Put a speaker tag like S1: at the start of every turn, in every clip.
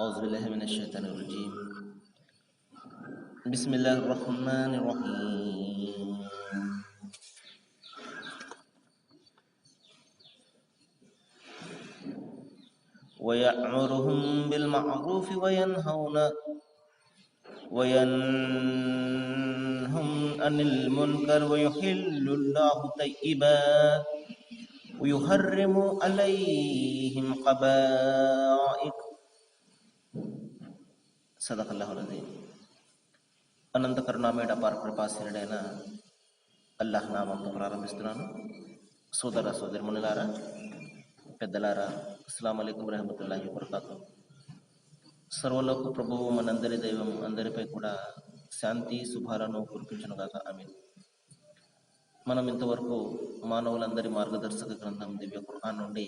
S1: أعوذ بالله من الشيطان الرجيم. بسم الله الرحمن الرحيم. ويأمرهم بالمعروف وينهون وينهم عن المنكر ويحل الله طيبات ويحرم عليهم قبائق సదకల్లాహులది అనంత కరుణామేడ అపార కృపాశీనుడైన అల్లాహ్ నామంతో ప్రారంభిస్తున్నాను. సోదర సోదరిమణులారా పెద్దలారా అస్సలం అయికం రహమతుల్లాహి వరకాతు సర్వలోక ప్రభువు మనందరి దైవం అందరిపై కూడా శాంతి శుభాలను కురిపించనుగాక ఆమె మనం ఇంతవరకు మానవులందరి మార్గదర్శక గ్రంథం దివ్య కుర్హాన్ నుండి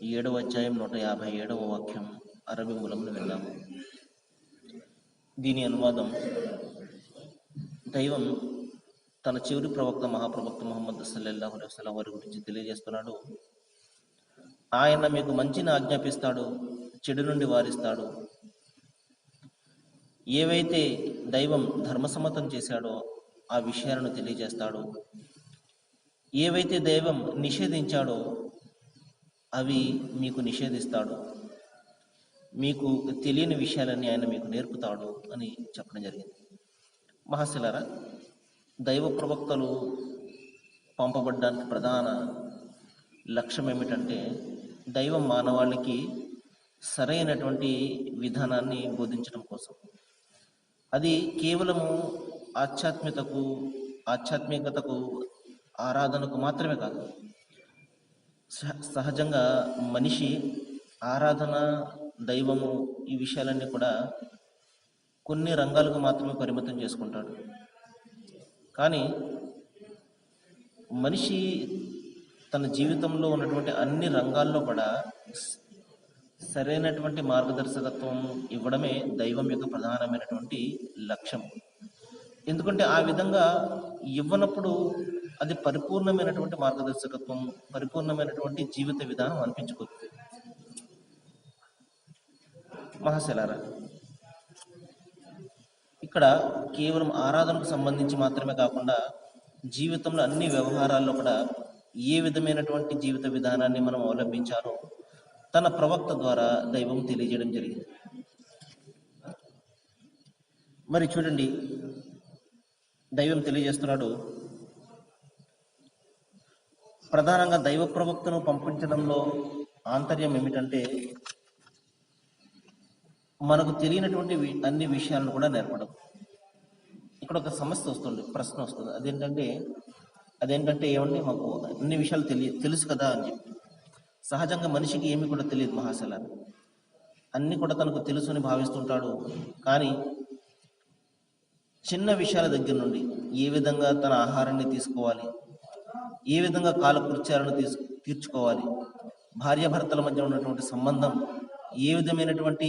S1: ఏడవ అధ్యాయం నూట యాభై ఏడవ వాక్యం అరబీ మూలమును విన్నాము దీని అనువాదం దైవం తన చివరి ప్రవక్త మహాప్రవక్త మహమ్మద్ సల్లెల్లాహు అలైహి వారి గురించి తెలియజేస్తున్నాడు. ఆయన మీకు మంచిని ఆజ్ఞాపిస్తాడు చెడు నుండి వారిస్తాడు. ఏవైతే దైవం ధర్మసమ్మతం చేశాడో ఆ విషయాలను తెలియజేస్తాడు. ఏవైతే దైవం నిషేధించాడో అవి మీకు నిషేధిస్తాడు. మీకు తెలియని విషయాలన్నీ ఆయన మీకు నేర్పుతాడు అని చెప్పడం జరిగింది. మహాశిలారా దైవ ప్రవక్తలు పంపబడ్డానికి ప్రధాన లక్ష్యం ఏమిటంటే దైవం మానవాళికి సరైనటువంటి విధానాన్ని బోధించడం కోసం. అది కేవలము ఆధ్యాత్మికతకు ఆధ్యాత్మికతకు ఆరాధనకు మాత్రమే కాదు సహ- సహజంగా మనిషి ఆరాధన దైవము ఈ విషయాలన్నీ కూడా కొన్ని రంగాలకు మాత్రమే పరిమితం చేసుకుంటాడు. కానీ మనిషి తన జీవితంలో ఉన్నటువంటి అన్ని రంగాల్లో కూడా సరైనటువంటి మార్గదర్శకత్వం ఇవ్వడమే దైవం యొక్క ప్రధానమైనటువంటి లక్ష్యం. ఎందుకంటే ఆ విధంగా ఇవ్వనప్పుడు అది పరిపూర్ణమైనటువంటి మార్గదర్శకత్వం పరిపూర్ణమైనటువంటి జీవిత విధానం అనిపించుకోవచ్చు మహాశలారా. ఇక్కడ కేవలం ఆరాధనకు సంబంధించి మాత్రమే కాకుండా జీవితంలో అన్ని వ్యవహారాల్లో కూడా ఏ విధమైనటువంటి జీవిత విధానాన్ని మనం అవలంబించాలో తన ప్రవక్త ద్వారా దైవం తెలియజేయడం జరిగింది. మరి చూడండి దైవం తెలియజేస్తున్నాడు ప్రధానంగా దైవ ప్రవక్తను పంపించడంలో ఆంతర్యం ఏమిటంటే మనకు తెలియనటువంటి అన్ని విషయాలను కూడా నేర్పడం. ఇక్కడ ఒక సమస్య వస్తుంది ప్రశ్న వస్తుంది. అదేంటంటే అదేంటంటే ఏమండి మాకు అన్ని విషయాలు తెలియ తెలుసు కదా అని చెప్పి. సహజంగా మనిషికి ఏమి కూడా తెలియదు మహాశల అన్ని కూడా తనకు తెలుసు అని భావిస్తుంటాడు. కానీ చిన్న విషయాల దగ్గర నుండి ఏ విధంగా తన ఆహారాన్ని తీసుకోవాలి ఏ విధంగా కాలకృత్యాలను తీసు తీర్చుకోవాలి భార్యాభర్తల మధ్య ఉన్నటువంటి సంబంధం ఏ విధమైనటువంటి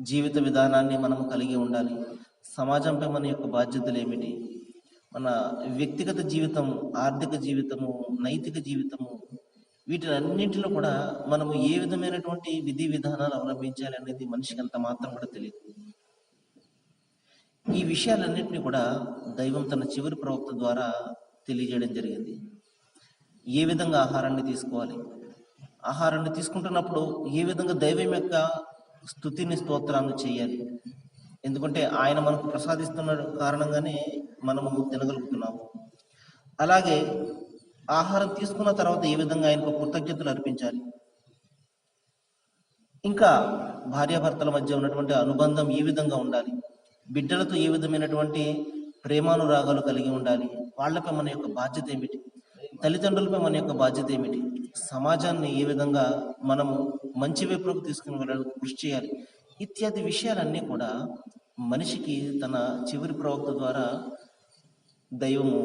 S1: జీవిత విధానాన్ని మనము కలిగి ఉండాలి. సమాజంపై మన యొక్క బాధ్యతలు ఏమిటి? మన వ్యక్తిగత జీవితం ఆర్థిక జీవితము నైతిక జీవితము వీటినన్నింటిలో కూడా మనము ఏ విధమైనటువంటి విధి విధానాలు అవలంబించాలి అనేది మనిషికి అంత మాత్రం కూడా తెలియదు. ఈ విషయాలన్నింటినీ కూడా దైవం తన చివరి ప్రవక్త ద్వారా తెలియజేయడం జరిగింది. ఏ విధంగా ఆహారాన్ని తీసుకోవాలి? ఆహారాన్ని తీసుకుంటున్నప్పుడు ఏ విధంగా దైవం యొక్క స్థుతిని స్తోత్రాన్ని చేయాలి. ఎందుకంటే ఆయన మనకు ప్రసాదిస్తున్న కారణంగానే మనము తినగలుగుతున్నాము. అలాగే ఆహారం తీసుకున్న తర్వాత ఏ విధంగా ఆయనకు కృతజ్ఞతలు అర్పించాలి? ఇంకా భార్యాభర్తల మధ్య ఉన్నటువంటి అనుబంధం ఏ విధంగా ఉండాలి? బిడ్డలతో ఏ విధమైనటువంటి ప్రేమానురాగాలు కలిగి ఉండాలి? వాళ్ళపై మన యొక్క బాధ్యత ఏమిటి? తల్లిదండ్రులపై మన యొక్క బాధ్యత ఏమిటి? సమాజాన్ని ఏ విధంగా మనము మంచి వైపులకు తీసుకుని వెళ్ళడానికి కృషి చేయాలి. ఇత్యాది విషయాలన్నీ కూడా మనిషికి తన చివరి ప్రవక్త ద్వారా దైవము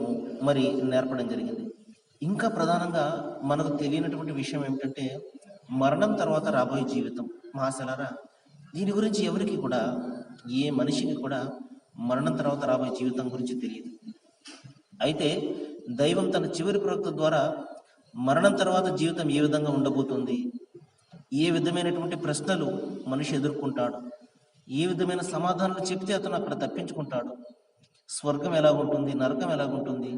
S1: మరి నేర్పడం జరిగింది. ఇంకా ప్రధానంగా మనకు తెలియనటువంటి విషయం ఏమిటంటే మరణం తర్వాత రాబోయే జీవితం. మహాశలారా దీని గురించి ఎవరికి కూడా ఏ మనిషికి కూడా మరణం తర్వాత రాబోయే జీవితం గురించి తెలియదు. అయితే దైవం తన చివరి ప్రవక్త ద్వారా మరణం తర్వాత జీవితం ఏ విధంగా ఉండబోతుంది ఏ విధమైనటువంటి ప్రశ్నలు మనిషి ఎదుర్కొంటాడు? ఏ విధమైన సమాధానాలు చెప్తే అతను అక్కడ తప్పించుకుంటాడు? స్వర్గం ఎలా ఉంటుంది? నరకం ఎలా ఉంటుంది?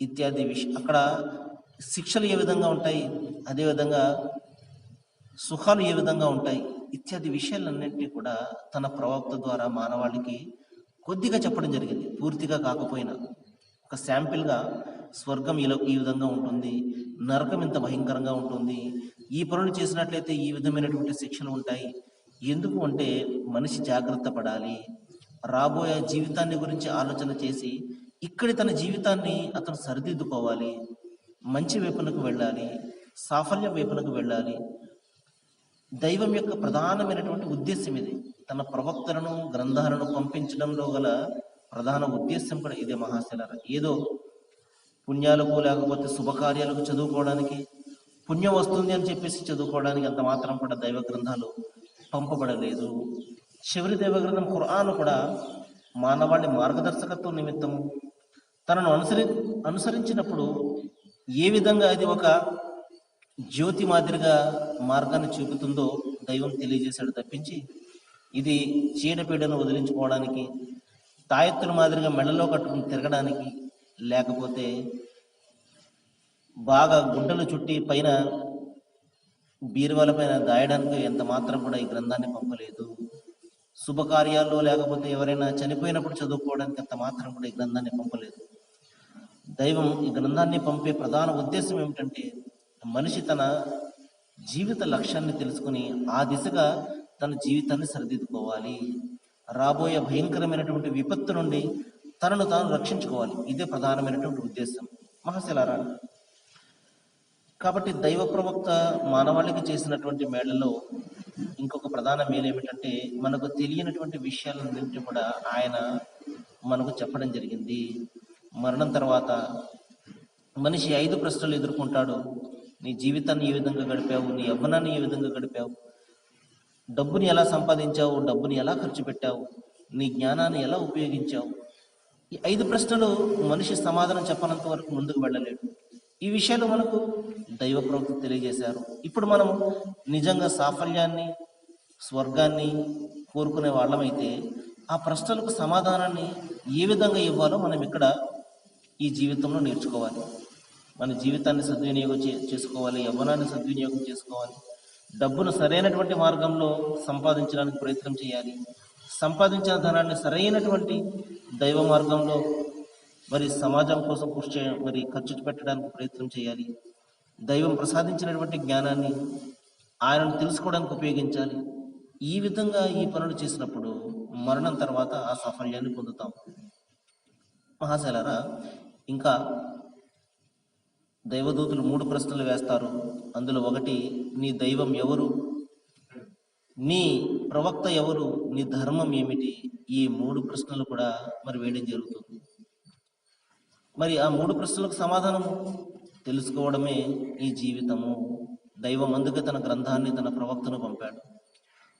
S1: ఇత్యాది విష అక్కడ శిక్షలు ఏ విధంగా ఉంటాయి? అదేవిధంగా సుఖాలు ఏ విధంగా ఉంటాయి? ఇత్యాది విషయాలన్నింటినీ కూడా తన ప్రవక్త ద్వారా మానవాళికి కొద్దిగా చెప్పడం జరిగింది. పూర్తిగా కాకపోయినా. ఒక శాంపిల్గా స్వర్గం ఇలా ఈ విధంగా ఉంటుంది. నరకం ఇంత భయంకరంగా ఉంటుంది. ఈ పనులు చేసినట్లయితే ఈ విధమైనటువంటి శిక్షలు ఉంటాయి. ఎందుకు అంటే మనిషి జాగ్రత్త పడాలి. రాబోయే జీవితాన్ని గురించి ఆలోచన చేసి ఇక్కడి తన జీవితాన్ని అతను సరిదిద్దుకోవాలి. మంచి వైపునకు వెళ్ళాలి. సాఫల్యం వైపునకు వెళ్ళాలి. దైవం యొక్క ప్రధానమైనటువంటి ఉద్దేశం ఇది. తన ప్రవక్తలను గ్రంథాలను పంపించడంలో గల ప్రధాన ఉద్దేశం కూడా ఇదే మహాశిలార ఏదో పుణ్యాలకు లేకపోతే శుభకార్యాలకు చదువుకోవడానికి పుణ్యం వస్తుంది అని చెప్పేసి చదువుకోవడానికి అంత మాత్రం కూడా దైవ గ్రంథాలు పంపబడలేదు. చివరి దైవగ్రంథం ఖురాన్ కూడా మానవాళి మార్గదర్శకత్వం నిమిత్తము తనను అనుసరి అనుసరించినప్పుడు ఏ విధంగా అది ఒక జ్యోతి మాదిరిగా మార్గాన్ని చూపుతుందో దైవం తెలియజేశాడు తప్పించి ఇది చీడపీడను వదిలించుకోవడానికి తాయెత్తుల మాదిరిగా మెడలో కట్టుకుని తిరగడానికి లేకపోతే బాగా గుడ్డలు చుట్టి పైన బీరువాల పైన దాయడానికి ఎంత మాత్రం కూడా ఈ గ్రంథాన్ని పంపలేదు. శుభకార్యాల్లో లేకపోతే ఎవరైనా చనిపోయినప్పుడు చదువుకోవడానికి అంత మాత్రం కూడా ఈ గ్రంథాన్ని పంపలేదు. దైవం ఈ గ్రంథాన్ని పంపే ప్రధాన ఉద్దేశం ఏమిటంటే మనిషి తన జీవిత లక్ష్యాన్ని తెలుసుకుని ఆ దిశగా తన జీవితాన్ని సరిదిద్దుకోవాలి. రాబోయే భయంకరమైనటువంటి విపత్తు నుండి తనను తాను రక్షించుకోవాలి. ఇదే ప్రధానమైనటువంటి ఉద్దేశం. మహాశిలారా కాబట్టి దైవ ప్రవక్త మానవాళికి చేసినటువంటి మేళలో ఇంకొక ప్రధాన మేలు ఏమిటంటే మనకు తెలియనటువంటి విషయాలన్నింటి కూడా ఆయన మనకు చెప్పడం జరిగింది. మరణం తర్వాత మనిషి ఐదు ప్రశ్నలు ఎదుర్కొంటాడు. నీ జీవితాన్ని ఏ విధంగా గడిపావు? నీ యవ్వనాన్ని ఏ విధంగా గడిపావు? డబ్బుని ఎలా సంపాదించావు? డబ్బుని ఎలా ఖర్చు పెట్టావు? నీ జ్ఞానాన్ని ఎలా ఉపయోగించావు? ఈ ఐదు ప్రశ్నలు మనిషి సమాధానం చెప్పనంత వరకు ముందుకు వెళ్ళలేడు. ఈ విషయాలు మనకు దైవ ప్రవక్త తెలియజేశారు. ఇప్పుడు మనం నిజంగా సాఫల్యాన్ని స్వర్గాన్ని కోరుకునే వాళ్ళమైతే ఆ ప్రశ్నలకు సమాధానాన్ని ఏ విధంగా ఇవ్వాలో మనం ఇక్కడ ఈ జీవితంలో నేర్చుకోవాలి. మన జీవితాన్ని సద్వినియోగం చే- చేసుకోవాలి యవ్వనాన్ని సద్వినియోగం చేసుకోవాలి. డబ్బును సరైనటువంటి మార్గంలో సంపాదించడానికి ప్రయత్నం చేయాలి. సంపాదించిన ధనాన్ని సరైనటువంటి దైవ మార్గంలో మరి సమాజం కోసం కృషి చేయ మరి ఖర్చు పెట్టడానికి ప్రయత్నం చేయాలి. దైవం ప్రసాదించినటువంటి జ్ఞానాన్ని ఆయనను తెలుసుకోవడానికి ఉపయోగించాలి. ఈ విధంగా ఈ పనులు చేసినప్పుడు మరణం తర్వాత ఆ సాఫల్యాన్ని పొందుతాం. మహాశలరా ఇంకా దైవదూతులు మూడు ప్రశ్నలు వేస్తారు. అందులో ఒకటి నీ దైవం ఎవరు? నీ ప్రవక్త ఎవరు? నీ ధర్మం ఏమిటి? ఈ మూడు ప్రశ్నలు కూడా మరి వేయడం జరుగుతుంది. మరి ఆ మూడు ప్రశ్నలకు సమాధానం? తెలుసుకోవడమే ఈ జీవితము. దైవం అందుకే తన గ్రంథాన్ని తన ప్రవక్తను పంపాడు.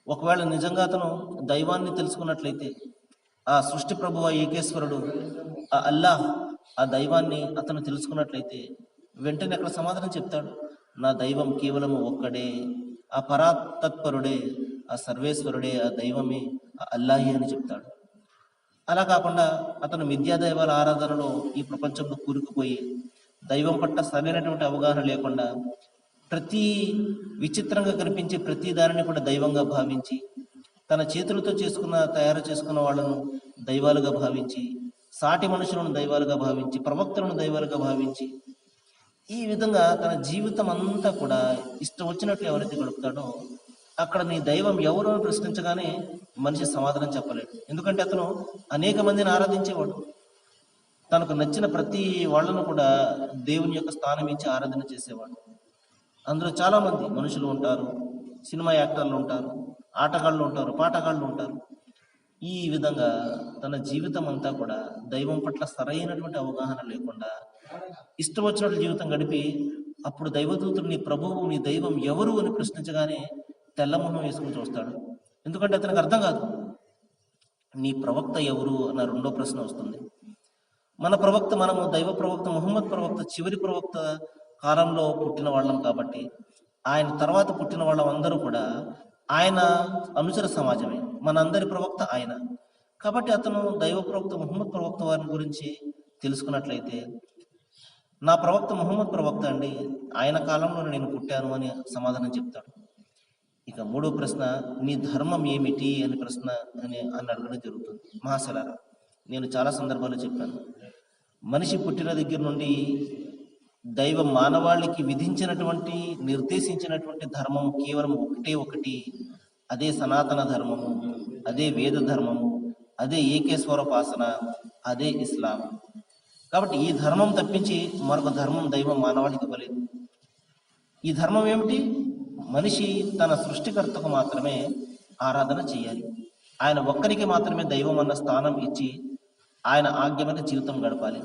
S1: ఒకవేళ నిజంగా అతను దైవాన్ని తెలుసుకున్నట్లయితే ఆ సృష్టి ప్రభు ఆ ఏకేశ్వరుడు ఆ అల్లాహ్ ఆ దైవాన్ని అతను తెలుసుకున్నట్లయితే వెంటనే అక్కడ సమాధానం చెప్తాడు. నా దైవం కేవలం ఒక్కడే ఆ పరాతత్పరుడే ఆ సర్వేశ్వరుడే ఆ దైవమే ఆ అల్లాహి అని చెప్తాడు. అలా కాకుండా అతను మిథ్యా దైవాల ఆరాధనలో ఈ ప్రపంచంలో కూరుకుపోయి దైవం పట్ల సరైనటువంటి అవగాహన లేకుండా ప్రతి విచిత్రంగా కనిపించే ప్రతి దానిని కూడా దైవంగా భావించి తన చేతులతో చేసుకున్న తయారు చేసుకున్న వాళ్ళను దైవాలుగా భావించి సాటి మనుషులను దైవాలుగా భావించి ప్రవక్తలను దైవాలుగా భావించి ఈ విధంగా తన జీవితం అంతా కూడా ఇష్టం వచ్చినట్లు ఎవరైతే గడుపుతాడో అక్కడ నీ దైవం ఎవరు అని ప్రశ్నించగానే మనిషి సమాధానం చెప్పలేడు. ఎందుకంటే అతను అనేక మందిని ఆరాధించేవాడు. తనకు నచ్చిన ప్రతి వాళ్ళను కూడా దేవుని యొక్క స్థానం ఇచ్చి ఆరాధన చేసేవాడు. అందులో చాలా మంది మనుషులు ఉంటారు సినిమా యాక్టర్లు ఉంటారు ఆటగాళ్ళు ఉంటారు పాటగాళ్ళు ఉంటారు. ఈ విధంగా తన జీవితం అంతా కూడా దైవం పట్ల సరైనటువంటి అవగాహన లేకుండా ఇష్టం వచ్చినట్లు జీవితం గడిపి అప్పుడు దైవదూతుడు నీ ప్రభువు నీ దైవం ఎవరు అని ప్రశ్నించగానే తెల్ల మొహం వేసుకుని చూస్తాడు. ఎందుకంటే అతనికి అర్థం కాదు. నీ ప్రవక్త ఎవరు అన్న రెండో ప్రశ్న వస్తుంది. మన ప్రవక్త మనము దైవ ప్రవక్త ముహమ్మద్ ప్రవక్త చివరి ప్రవక్త కాలంలో పుట్టిన వాళ్ళం కాబట్టి ఆయన తర్వాత పుట్టిన వాళ్ళందరూ కూడా ఆయన అనుచర సమాజమే. మనందరి ప్రవక్త ఆయన. కాబట్టి అతను దైవ ప్రవక్త ముహమ్మద్ ప్రవక్త వారి గురించి తెలుసుకున్నట్లయితే నా ప్రవక్త ముహమ్మద్ ప్రవక్త అండి ఆయన కాలంలో నేను పుట్టాను అని సమాధానం చెప్తాడు. ఇక మూడో ప్రశ్న నీ ధర్మం ఏమిటి? అని ప్రశ్న అని అని అడగడం జరుగుతుంది. మహాశలారా నేను చాలా సందర్భాల్లో చెప్పాను. మనిషి పుట్టిన దగ్గర నుండి దైవ మానవాళికి విధించినటువంటి నిర్దేశించినటువంటి ధర్మం కేవలం ఒకటే ఒకటి. అదే సనాతన ధర్మము అదే వేద ధర్మము అదే ఏకేశ్వరోపాసన అదే ఇస్లాం. కాబట్టి ఈ ధర్మం తప్పించి మరొక ధర్మం దైవం మానవాళికి ఇవ్వలేదు. ఈ ధర్మం ఏమిటి? మనిషి తన సృష్టికర్తకు మాత్రమే ఆరాధన చేయాలి. ఆయన ఒక్కరికి మాత్రమే దైవం అన్న స్థానం ఇచ్చి ఆయన ఆజ్ఞమైన జీవితం గడపాలి.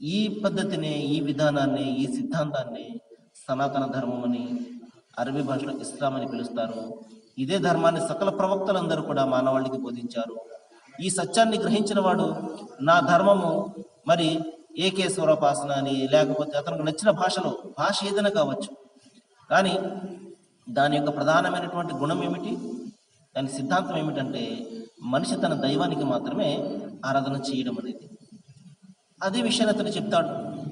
S1: ఈ పద్ధతిని ఈ విధానాన్ని ఈ సిద్ధాంతాన్ని సనాతన ధర్మం అని అరబీ భాషలో ఇస్లాం అని పిలుస్తారు. ఇదే ధర్మాన్ని సకల ప్రవక్తలందరూ కూడా మానవాళికి బోధించారు. ఈ సత్యాన్ని గ్రహించిన వాడు నా ధర్మము మరి ఏకేశ్వరోపాసన అని లేకపోతే అతనికి నచ్చిన భాషలో భాష ఏదైనా కావచ్చు. కానీ దాని యొక్క ప్రధానమైనటువంటి గుణం ఏమిటి? దాని సిద్ధాంతం ఏమిటంటే మనిషి తన దైవానికి మాత్రమే ఆరాధన చేయడం అనేది. అదే విషయాన్ని అతను చెప్తాడు.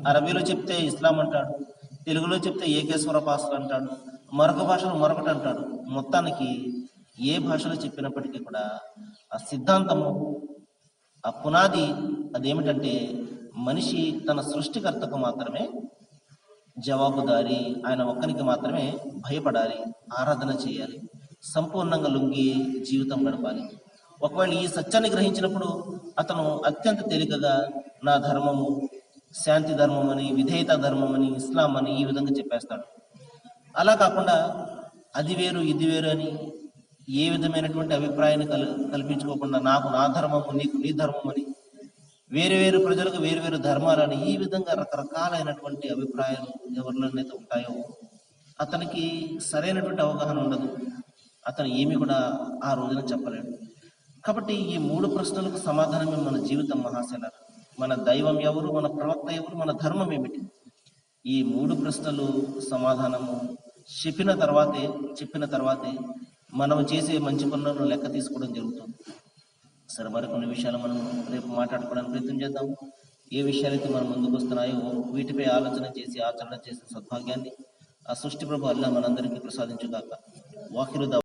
S1: అరబీలో చెప్తే ఇస్లాం అంటాడు. తెలుగులో చెప్తే ఏకేశ్వర పాసులు అంటాడు. మరొక భాషలో మరొకటి అంటాడు. మొత్తానికి ఏ భాషలో చెప్పినప్పటికీ కూడా ఆ సిద్ధాంతము ఆ పునాది అదేమిటంటే మనిషి తన సృష్టికర్తకు మాత్రమే జవాబుదారి ఆయన ఒక్కరికి మాత్రమే భయపడాలి ఆరాధన చేయాలి సంపూర్ణంగా లొంగి జీవితం గడపాలి. ఒకవేళ ఈ సత్యాన్ని గ్రహించినప్పుడు అతను అత్యంత తేలికగా నా ధర్మము శాంతి ధర్మం అని విధేయత ధర్మం అని ఇస్లాం అని ఈ విధంగా చెప్పేస్తాడు. అలా కాకుండా అది వేరు ఇది వేరు అని ఏ విధమైనటువంటి అభిప్రాయాన్ని కల్ కల్పించుకోకుండా నాకు నా ధర్మము నీకు నీ ధర్మం అని వేరు వేరు ప్రజలకు వేరు వేరు ధర్మాలని ఈ విధంగా రకరకాలైనటువంటి అభిప్రాయాలు ఎవరిలోనైతే ఉంటాయో అతనికి సరైనటువంటి అవగాహన ఉండదు. అతను ఏమి కూడా ఆ రోజున చెప్పలేడు. కాబట్టి ఈ మూడు ప్రశ్నలకు సమాధానమే మన జీవితం మహాశల మన దైవం ఎవరు మన ప్రవక్త ఎవరు మన ధర్మం ఏమిటి? ఈ మూడు ప్రశ్నలు సమాధానము చెప్పిన తర్వాతే చెప్పిన తర్వాతే మనం చేసే మంచి పనులను లెక్క తీసుకోవడం జరుగుతుంది. సరే మరి కొన్ని విషయాలు మనం రేపు మాట్లాడుకోవడానికి ప్రయత్నం చేద్దాం. ఏ విషయాలైతే మనం ముందుకు వస్తున్నాయో వీటిపై ఆలోచన చేసి ఆచరణ చేసే సద్భాగ్యాన్ని ఆ సృష్టి ప్రభు అల్లా మనందరికీ ప్రసాదించుగాక. వాకిరుదా